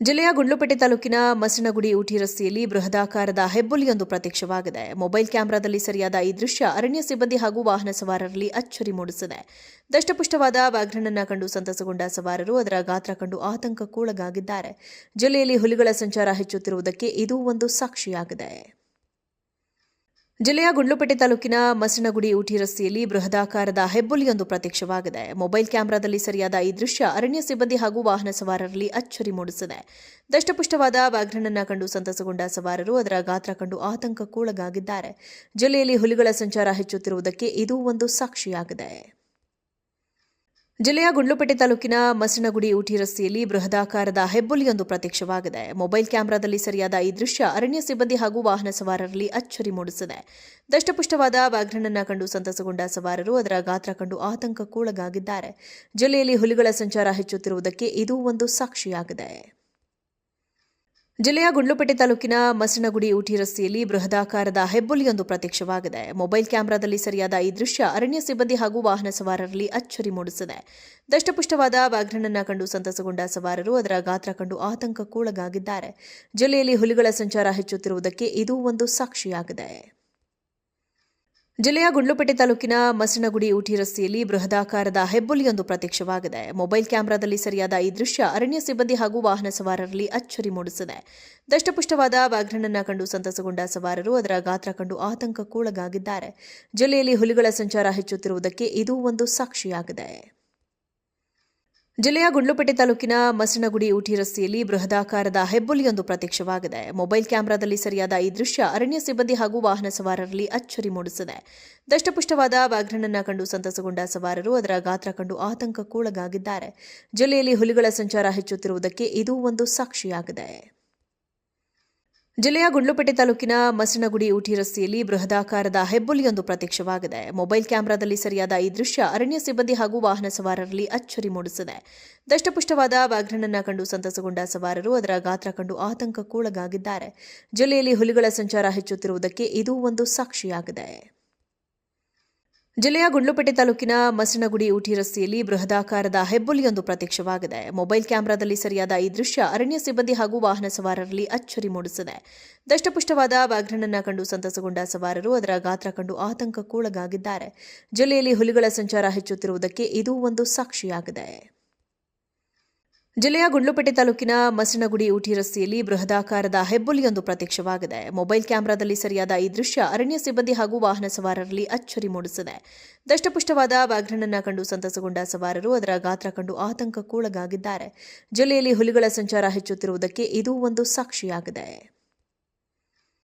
ಜಿಲ್ಲೆಯ ಗುಂಡ್ಲುಪೇಟೆ ತಾಲೂಕಿನ ಮಸಣಗುಡಿ ಊಟಿ ರಸ್ತೆಯಲ್ಲಿ ಬೃಹದಾಕಾರದ ಹೆಬ್ಬುಲಿಯೊಂದು ಪ್ರತ್ಯಕ್ಷವಾಗಿದೆ. ಮೊಬೈಲ್ ಕ್ಯಾಮೆರಾದಲ್ಲಿ ಸರಿಯಾದ ಈ ದೃಶ್ಯ ಅರಣ್ಯ ಸಿಬ್ಬಂದಿ ಹಾಗೂ ವಾಹನ ಸವಾರರಲ್ಲಿ ಅಚ್ಚರಿ ಮೂಡಿಸಿದೆ. ದಷ್ಟಪುಷ್ಟವಾದ ವ್ಯಾಘ್ರನನ್ನ ಕಂಡು ಸಂತಸಗೊಂಡ ಸವಾರರು ಅದರ ಗಾತ್ರ ಕಂಡು ಆತಂಕಕ್ಕೊಳಗಾಗಿದ್ದಾರೆ. ಜಿಲ್ಲೆಯಲ್ಲಿ ಹುಲಿಗಳ ಸಂಚಾರ ಹೆಚ್ಚುತ್ತಿರುವುದಕ್ಕೆ ಇದು ಒಂದು ಸಾಕ್ಷಿಯಾಗಿದೆ. ಜಿಲ್ಲೆಯ ಗುಂಡ್ಲುಪೇಟೆ ತಾಲೂಕಿನ ಮಸಣಗುಡಿ ಊಟಿ ರಸ್ತೆಯಲ್ಲಿ ಬೃಹದಾಕಾರದ ಹೆಬ್ಬುಲಿಯೊಂದು ಪ್ರತ್ಯಕ್ಷವಾಗಿದೆ. ಮೊಬೈಲ್ ಕ್ಯಾಮೆರಾದಲ್ಲಿ ಸರಿಯಾದ ಈ ದೃಶ್ಯ ಅರಣ್ಯ ಸಿಬ್ಬಂದಿ ಹಾಗೂ ವಾಹನ ಸವಾರರಲ್ಲಿ ಅಚ್ಚರಿ ಮೂಡಿಸಿದೆ. ದಷ್ಟಪುಷ್ಟವಾದ ವ್ಯಾಘ್ರನನ್ನ ಕಂಡು ಸಂತಸಗೊಂಡ ಸವಾರರು ಅದರ ಗಾತ್ರ ಕಂಡು ಆತಂಕಕ್ಕೊಳಗಾಗಿದ್ದಾರೆ. ಜಿಲ್ಲೆಯಲ್ಲಿ ಹುಲಿಗಳ ಸಂಚಾರ ಹೆಚ್ಚುತ್ತಿರುವುದಕ್ಕೆ ಇದು ಒಂದು ಸಾಕ್ಷಿಯಾಗಿದೆ. ಜಿಲ್ಲೆಯ ಗುಂಡ್ಲುಪೇಟೆ ತಾಲೂಕಿನ ಮಸಣಗುಡಿ ಊಟಿ ರಸ್ತೆಯಲ್ಲಿ ಬೃಹದಾಕಾರದ ಹೆಬ್ಬುಲಿಯೊಂದು ಪ್ರತ್ಯಕ್ಷವಾಗಿದೆ. ಮೊಬೈಲ್ ಕ್ಯಾಮೆರಾದಲ್ಲಿ ಸರಿಯಾದ ಈ ದೃಶ್ಯ ಅರಣ್ಯ ಸಿಬ್ಬಂದಿ ಹಾಗೂ ವಾಹನ ಸವಾರರಲ್ಲಿ ಅಚ್ಚರಿ ಮೂಡಿಸಿದೆ. ದಷ್ಟಪುಷ್ಟವಾದ ವ್ಯಾಘ್ರನನ್ನ ಕಂಡು ಸಂತಸಗೊಂಡ ಸವಾರರು ಅದರ ಗಾತ್ರ ಕಂಡು ಆತಂಕಕ್ಕೊಳಗಾಗಿದ್ದಾರೆ. ಜಿಲ್ಲೆಯಲ್ಲಿ ಹುಲಿಗಳ ಸಂಚಾರ ಹೆಚ್ಚುತ್ತಿರುವುದಕ್ಕೆ ಇದು ಒಂದು ಸಾಕ್ಷಿಯಾಗಿದೆ. ಜಿಲ್ಲೆಯ ಗುಂಡ್ಲುಪೇಟೆ ತಾಲೂಕಿನ ಮಸಣಗುಡಿ ಊಟಿ ರಸ್ತೆಯಲ್ಲಿ ಬೃಹದಾಕಾರದ ಹೆಬ್ಬುಲಿಯೊಂದು ಪ್ರತ್ಯಕ್ಷವಾಗಿದೆ. ಮೊಬೈಲ್ ಕ್ಯಾಮೆರಾದಲ್ಲಿ ಸರಿಯಾದ ಈ ದೃಶ್ಯ ಅರಣ್ಯ ಸಿಬ್ಬಂದಿ ಹಾಗೂ ವಾಹನ ಸವಾರರಲ್ಲಿ ಅಚ್ಚರಿ ಮೂಡಿಸಿದೆ. ದಷ್ಟಪುಷ್ಟವಾದ ವ್ಯಾಘ್ರನನ್ನ ಕಂಡು ಸಂತಸಗೊಂಡ ಸವಾರರು ಅದರ ಗಾತ್ರ ಕಂಡು ಆತಂಕಕ್ಕೊಳಗಾಗಿದ್ದಾರೆ. ಜಿಲ್ಲೆಯಲ್ಲಿ ಹುಲಿಗಳ ಸಂಚಾರ ಹೆಚ್ಚುತ್ತಿರುವುದಕ್ಕೆ ಇದು ಒಂದು ಸಾಕ್ಷಿಯಾಗಿದೆ. ಜಿಲ್ಲೆಯ ಗುಂಡ್ಲುಪೇಟೆ ತಾಲೂಕಿನ ಮಸಣಗುಡಿ ಊಟಿ ರಸ್ತೆಯಲ್ಲಿ ಬೃಹದಾಕಾರದ ಹೆಬ್ಬುಲಿಯೊಂದು ಪ್ರತ್ಯಕ್ಷವಾಗಿದೆ. ಮೊಬೈಲ್ ಕ್ಯಾಮೆರಾದಲ್ಲಿ ಸರಿಯಾದ ಈ ದೃಶ್ಯ ಅರಣ್ಯ ಸಿಬ್ಬಂದಿ ಹಾಗೂ ವಾಹನ ಸವಾರರಲ್ಲಿ ಅಚ್ಚರಿ ಮೂಡಿಸಿದೆ. ದಷ್ಟಪುಷ್ಟವಾದ ವ್ಯಾಘ್ರನನ್ನ ಕಂಡು ಸಂತಸಗೊಂಡ ಸವಾರರು ಅದರ ಗಾತ್ರ ಕಂಡು ಆತಂಕಕ್ಕೊಳಗಾಗಿದ್ದಾರೆ. ಜಿಲ್ಲೆಯಲ್ಲಿ ಹುಲಿಗಳ ಸಂಚಾರ ಹೆಚ್ಚುತ್ತಿರುವುದಕ್ಕೆ ಇದು ಒಂದು ಸಾಕ್ಷಿಯಾಗಿದೆ. ಜಿಲ್ಲೆಯ ಗುಂಡ್ಲುಪೇಟೆ ತಾಲೂಕಿನ ಮಸಣಗುಡಿ ಊಟಿ ರಸ್ತೆಯಲ್ಲಿ ಬೃಹದಾಕಾರದ ಹೆಬ್ಬುಲಿಯೊಂದು ಪ್ರತ್ಯಕ್ಷವಾಗಿದೆ. ಮೊಬೈಲ್ ಕ್ಯಾಮೆರಾದಲ್ಲಿ ಸರಿಯಾದ ಈ ದೃಶ್ಯ ಅರಣ್ಯ ಸಿಬ್ಬಂದಿ ಹಾಗೂ ವಾಹನ ಸವಾರರಲ್ಲಿ ಅಚ್ಚರಿ ಮೂಡಿಸಿದೆ. ದಷ್ಟಪುಷ್ಟವಾದ ವ್ಯಾಘ್ರನನ್ನ ಕಂಡು ಸಂತಸಗೊಂಡ ಸವಾರರು ಅದರ ಗಾತ್ರ ಕಂಡು ಆತಂಕಕ್ಕೊಳಗಾಗಿದ್ದಾರೆ. ಜಿಲ್ಲೆಯಲ್ಲಿ ಹುಲಿಗಳ ಸಂಚಾರ ಹೆಚ್ಚುತ್ತಿರುವುದಕ್ಕೆ ಇದು ಒಂದು ಸಾಕ್ಷಿಯಾಗಿದೆ. ಜಿಲ್ಲೆಯ ಗುಂಡ್ಲುಪೇಟೆ ತಾಲೂಕಿನ ಮಸಣಗುಡಿ ಊಟಿ ರಸ್ತೆಯಲ್ಲಿ ಬೃಹದಾಕಾರದ ಹೆಬ್ಬುಲಿಯೊಂದು ಪ್ರತ್ಯಕ್ಷವಾಗಿದೆ. ಮೊಬೈಲ್ ಕ್ಯಾಮೆರಾದಲ್ಲಿ ಸರಿಯಾದ ಈ ದೃಶ್ಯ ಅರಣ್ಯ ಸಿಬ್ಬಂದಿ ಹಾಗೂ ವಾಹನ ಸವಾರರಲ್ಲಿ ಅಚ್ಚರಿ ಮೂಡಿಸಿದೆ. ದಷ್ಟಪುಷ್ಟವಾದ ವ್ಯಾಘ್ರನನ್ನ ಕಂಡು ಸಂತಸಗೊಂಡ ಸವಾರರು ಅದರ ಗಾತ್ರ ಕಂಡು ಆತಂಕಕ್ಕೊಳಗಾಗಿದ್ದಾರೆ ಜಿಲ್ಲೆಯಲ್ಲಿ ಹುಲಿಗಳ ಸಂಚಾರ ಹೆಚ್ಚುತ್ತಿರುವುದಕ್ಕೆ ಇದು ಒಂದು ಸಾಕ್ಷಿಯಾಗಿದೆ. ಜಿಲ್ಲೆಯ ಗುಂಡ್ಲುಪೇಟೆ ತಾಲೂಕಿನ ಮಸಣಗುಡಿ ಊಟಿ ರಸ್ತೆಯಲ್ಲಿ ಬೃಹದಾಕಾರದ ಹೆಬ್ಬುಲಿಯೊಂದು ಪ್ರತ್ಯಕ್ಷವಾಗಿದೆ. ಮೊಬೈಲ್ ಕ್ಯಾಮೆರಾದಲ್ಲಿ ಸರಿಯಾದ ಈ ದೃಶ್ಯ ಅರಣ್ಯ ಸಿಬ್ಬಂದಿ ಹಾಗೂ ವಾಹನ ಸವಾರರಲ್ಲಿ ಅಚ್ಚರಿ ಮೂಡಿಸಿದೆ. ದಷ್ಟಪುಷ್ಟವಾದ ವ್ಯಾಘ್ರನನ್ನ ಕಂಡು ಸಂತಸಗೊಂಡ ಸವಾರರು ಅದರ ಗಾತ್ರ ಕಂಡು ಆತಂಕಕ್ಕೊಳಗಾಗಿದ್ದಾರೆ ಜಿಲ್ಲೆಯಲ್ಲಿ ಹುಲಿಗಳ ಸಂಚಾರ ಹೆಚ್ಚುತ್ತಿರುವುದಕ್ಕೆ ಇದು ಒಂದು ಸಾಕ್ಷಿಯಾಗಿದೆ. ಜಿಲ್ಲೆಯ ಗುಂಡ್ಲುಪೇಟೆ ತಾಲೂಕಿನ ಮಸಣಗುಡಿ ಊಟಿ ರಸ್ತೆಯಲ್ಲಿ ಬೃಹದಾಕಾರದ ಹೆಬ್ಬುಲಿಯೊಂದು ಪ್ರತ್ಯಕ್ಷವಾಗಿದೆ. ಮೊಬೈಲ್ ಕ್ಯಾಮೆರಾದಲ್ಲಿ ಸರಿಯಾದ ಈ ದೃಶ್ಯ ಅರಣ್ಯ ಸಿಬ್ಬಂದಿ ಹಾಗೂ ವಾಹನ ಸವಾರರಲ್ಲಿ ಅಚ್ಚರಿ ಮೂಡಿಸಿದೆ. ದಷ್ಟಪುಷ್ಟವಾದ ವ್ಯಾಘ್ರನನ್ನ ಕಂಡು ಸಂತಸಗೊಂಡ ಸವಾರರು ಅದರ ಗಾತ್ರ ಕಂಡು ಆತಂಕಕ್ಕೊಳಗಾಗಿದ್ದಾರೆ ಜಿಲ್ಲೆಯಲ್ಲಿ ಹುಲಿಗಳ ಸಂಚಾರ ಹೆಚ್ಚುತ್ತಿರುವುದಕ್ಕೆ ಇದು ಒಂದು ಸಾಕ್ಷಿಯಾಗಿದೆ.